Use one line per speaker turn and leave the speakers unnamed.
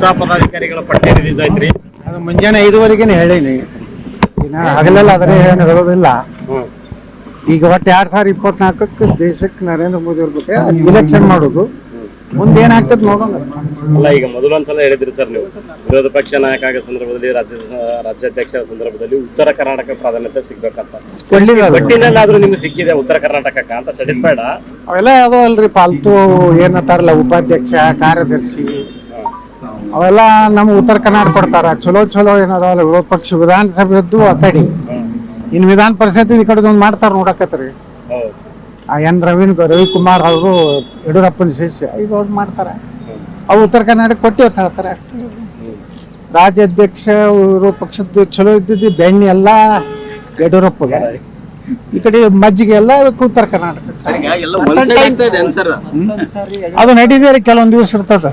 ಹೊಸ ಪದಾಧಿಕಾರಿಗಳ ಪಟ್ಟಿ ರಿಲೀಸ್ ಆಯ್ತ್ರಿ?
ಅದು ಮುಂಜಾನೆ ಐದುವರೆಗೇನೆ ಹೇಳೀನಿ. ಇನ್ನು ಹಗಲೆಲ್ಲ ಅದನ್ನೇ ಏನು ಹೇಳೋದಿಲ್ಲ. ಈಗ ಒಟ್ಟು ಎರಡ್ ಸಾವಿರ ಇಪ್ಪತ್ನಾಲ್ಕಕ್ಕೆ ದೇಶಕ್ಕೆ ನರೇಂದ್ರ ಮೋದಿ ಅವ್ರ ಬಗ್ಗೆ ಇಲೆಕ್ಷನ್ ಮಾಡೋದು. ಮುಂದೆ ಏನಾಗ್ತದೆ ನೋಡೋಣ.
ಅಲ್ಲ ಈಗ ಮೊದಲೊಂದ್ಸಲ ಹೇಳಿದ್ರಿ ಸರ್ ನೀವು. ವಿರೋಧ ಪಕ್ಷ ನಾಯಕ ಆಗ ಸಂದರ್ಭದಲ್ಲಿ ರಾಜ್ಯ ರಾಜ್ಯಾಧ್ಯಕ್ಷರ ಸಂದರ್ಭದಲ್ಲಿ ಉತ್ತರ ಕರ್ನಾಟಕ ಪ್ರಾಧಾನ್ಯತೆ ಸಿಗ್ಬೇಕಂತ.
ಕೊಡ್ಲಿಲ್ಲ ಅದು.
ನಿಮ್ಗೆ ಸಿಕ್ಕಿದೆ ಉತ್ತರ ಕರ್ನಾಟಕಕ್ಕ ಅಂತ ಸ್ಯಾಟಿಸ್ಫೈಡ್
ಅವೆಲ್ಲ ಯಾವ್ದೋ ಅಲ್ರಿ ಪಾಲ್ತು ಏನಂತಾರಲ್ಲ ಉಪಾಧ್ಯಕ್ಷ ಕಾರ್ಯದರ್ಶಿ ಅವೆಲ್ಲ ನಮ್ಮ ಉತ್ತರ ಕರ್ನಾಟಕ ಕೊಡ್ತಾರ. ಚಲೋ ಚಲೋ ಏನದಾವಲ್ಲ ವಿರೋಧ ಪಕ್ಷ ವಿಧಾನಸಭೆದ್ದು ಆ ಕಡೆ. ಇನ್ನು ವಿಧಾನ ಪರಿಷತ್ ಈ ಕಡೆ ಒಂದು ಮಾಡ್ತಾರ ನೋಡಕತ್ರಿ. ಆ ಎನ್ ರವೀನ್ ರವಿಕುಮಾರ್ ಅವರು ಯಡಿಯೂರಪ್ಪನ ಶಿಷ್ಯ ಇದು ಅವ್ರು ಮಾಡ್ತಾರೆ. ಅವು ಉತ್ತರ ಕರ್ನಾಟಕ ಕೊಟ್ಟಿ ಅಂತ ಹೇಳ್ತಾರೆ ಅಷ್ಟೇ. ರಾಜ್ಯಾಧ್ಯಕ್ಷ ವಿರೋಧ ಪಕ್ಷದ ಚಲೋ ಇದ್ದಿದ್ದು ಬೆಣ್ಣೆ ಎಲ್ಲ ಯಡಿಯೂರಪ್ಪಗೆ. ಈ ಕಡೆ ಮಜ್ಜಿಗೆ ಎಲ್ಲ ಉತ್ತರ ಕರ್ನಾಟಕ. ಅದು ನಡೀದೇ ಕೆಲವೊಂದು ದಿವಸ ಇರ್ತದ.